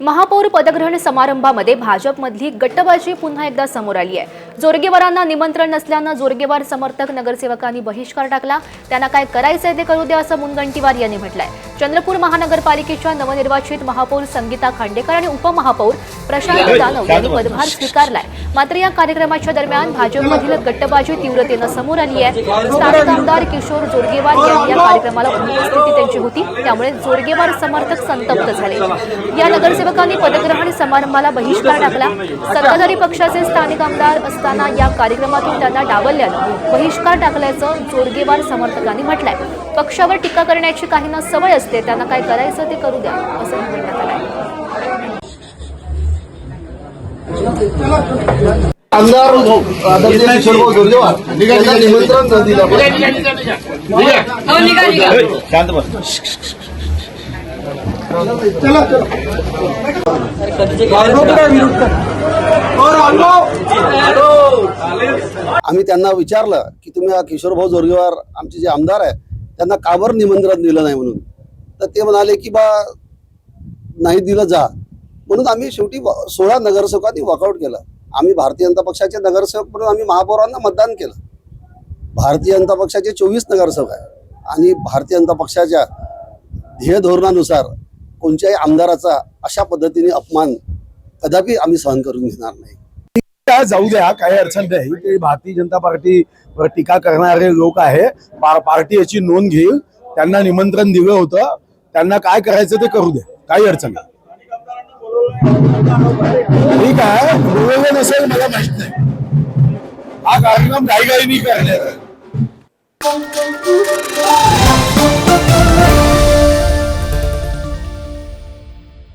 महापौर पदग्रहण समारंभामध्ये भाजपमधली गट्टबाजी पुन्हा एकदा समोर आली आहे. जोरगेवारांना निमंत्रण नसल्यानं जोरगेवार समर्थक नगरसेवकांनी बहिष्कार टाकला. त्यांना काय करायचंय ते करू द्या असं मुनगंटीवार यांनी म्हटलंय. चंद्रपूर महानगरपालिकेच्या नवनिर्वाचित महापौर संगीता खांडेकर आणि उपमहापौर प्रशांत जाधव यांनी पदभार स्वीकारलाय. मात्र या कार्यक्रमाच्या दरम्यान भाजपमधील गट्टबाजी तीव्रतेनं समोर आली आहे स्थानिक आमदार किशोर जोरगेवार यांनी या कार्यक्रमाला उपस्थिती त्यांची होती. त्यामुळे जोरगेवार समर्थक संतप्त झाले. या नगरसेवकांनी पदग्रहण समारंभाला बहिष्कार टाकला. सत्ताधारी पक्षाचे स्थानिक आमदार असताना या कार्यक्रमातून त्यांना डावलल्यानं बहिष्कार टाकल्याचं जोरगेवार समर्थकांनी म्हटलंय. पक्षावर टीका करण्याची काहींना सवय असते त्यांना काय करायचं ते करू द्या असं म्हणण्यात आमदार आदरणीय किशोरभाऊ जोरगेवार यांना निमंत्रण आम्ही त्यांना विचारलं की तुम्ही हा किशोरभाऊ जोरगेवार आमचे जे आमदार आहे त्यांना का बरं निमंत्रण दिलं नाही म्हणून. तर ते म्हणाले की बा नाही दिलं जा. म्हणून आम्ही शेवटी सोळा नगरसेवकांनी वॉकआउट केलं. आम्ही भारतीय जनता पक्षाचे नगरसेवक म्हणून आम्ही महापौरांना मतदान केलं. भारतीय जनता पक्षाचे चोवीस नगरसेवक आहे आणि भारतीय जनता पक्षाच्या ध्येय धोरणानुसार कोणत्याही आमदाराचा अशा पद्धतीने अपमान कदापि आम्ही सहन करून घेणार नाही. जाऊ द्या काही अडचण नाही. ते भारतीय जनता पार्टी टीका करणारे लोक आहे. पा- पार्टी याची नोंद घेईल. त्यांना निमंत्रण दिलं होतं. त्यांना काय करायचं ते करू द्या काही अडचण नाही. ठीक आहे. बोलवलं नसेल मला माहीत नाही. हा कार्यक्रम घाईघाईनी करण्यात